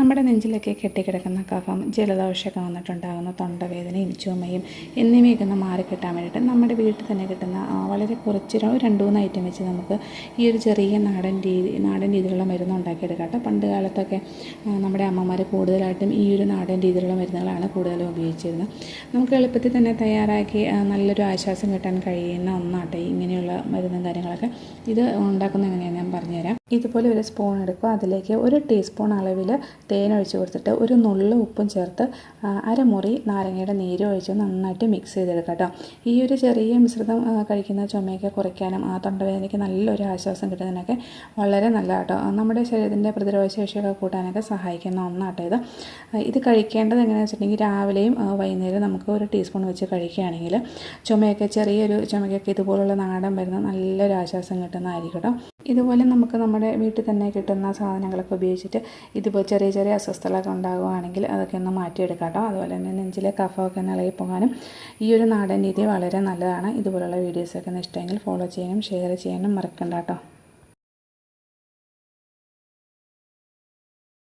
നമ്മുടെ നെഞ്ചിലൊക്കെ കെട്ടിക്കിടക്കുന്ന കഫം ജലദോഷമൊക്കെ വന്നിട്ടുണ്ടാകുന്ന തൊണ്ടവേദനയും ചുമയും എന്നിവയൊക്കെ ഒന്ന് മാറിക്കിട്ടാൻ വേണ്ടിയിട്ട് നമ്മുടെ വീട്ടിൽ തന്നെ കിട്ടുന്ന വളരെ കുറച്ച് രണ്ട് മൂന്ന് ഐറ്റം വെച്ച് നമുക്ക് ഈ ഒരു ചെറിയ നാടൻ രീതി നാടൻ രീതിയിലുള്ള മരുന്ന് ഉണ്ടാക്കിയെടുക്കാം കേട്ടോ. പണ്ട് കാലത്തൊക്കെ നമ്മുടെ അമ്മമാർ കൂടുതലായിട്ടും ഈ ഒരു നാടൻ രീതിയിലുള്ള മരുന്നുകളാണ് കൂടുതലും ഉപയോഗിച്ചിരുന്നത്. നമുക്ക് എളുപ്പത്തിൽ തന്നെ തയ്യാറാക്കി നല്ലൊരു ആശ്വാസം കിട്ടാൻ കഴിയുന്ന ഒന്നാട്ടെ മരുന്നും കാര്യങ്ങളൊക്കെ ഇത് ഉണ്ടാക്കുന്ന എങ്ങനെയാണ് ഞാൻ പറഞ്ഞുതരാം. ഇതുപോലെ ഒരു സ്പൂൺ എടുക്കുക. അതിലേക്ക് ഒരു ടീസ്പൂൺ അളവിൽ തേൻ ഒഴിച്ച് കൊടുത്തിട്ട് ഒരു നുള്ളു ഉപ്പും ചേർത്ത് അരമുറി നാരങ്ങയുടെ നീരും ഒഴിച്ച് നന്നായിട്ട് മിക്സ് ചെയ്തെടുക്കുക കേട്ടോ ഈ ഒരു ചെറിയ മിശ്രിതം കഴിക്കുന്ന ചുമയൊക്കെ കുറയ്ക്കാനും ആ തൊണ്ടവേദനയ്ക്ക് നല്ലൊരു ആശ്വാസം കിട്ടുന്നതിനൊക്കെ വളരെ നല്ല കേട്ടോ നമ്മുടെ ശരീരത്തിന്റെ പ്രതിരോധ ശേഷിയൊക്കെ കൂട്ടാനൊക്കെ സഹായിക്കുന്ന ഒന്നാട്ടോ ഇത്. ഇത് കഴിക്കേണ്ടത് എങ്ങനെയാണെന്ന് വെച്ചിട്ടുണ്ടെങ്കിൽ രാവിലെയും വൈകുന്നേരം നമുക്ക് ഒരു ടീസ്പൂൺ വെച്ച് കഴിക്കുകയാണെങ്കിൽ ചുമയൊക്കെ ചെറിയൊരു ചുമയ്ക്കൊക്കെ ഇതുപോലുള്ള നാടൻ നല്ലൊരു ആശ്വാസം കിട്ടുന്നതായിരിക്കും കേട്ടോ ഇതുപോലെ നമുക്ക് നമ്മുടെ വീട്ടിൽ തന്നെ കിട്ടുന്ന സാധനങ്ങളൊക്കെ ഉപയോഗിച്ചിട്ട് ഇതുപോലെ ചെറിയ ചെറിയ അസ്വസ്ഥതകളൊക്കെ ഉണ്ടാകുകയാണെങ്കിൽ അതൊക്കെ ഒന്ന് മാറ്റിയെടുക്കാം അതുപോലെ തന്നെ നെഞ്ചിലെ കഫമൊക്കെ ഇളകി പോകാനും ഈ ഒരു നാടൻ രീതി വളരെ നല്ലതാണ്. ഇതുപോലുള്ള വീഡിയോസൊക്കെ ഇഷ്ടമെങ്കിൽ ഫോളോ ചെയ്യാനും ഷെയർ ചെയ്യാനും മറക്കണ്ട കേട്ടോ.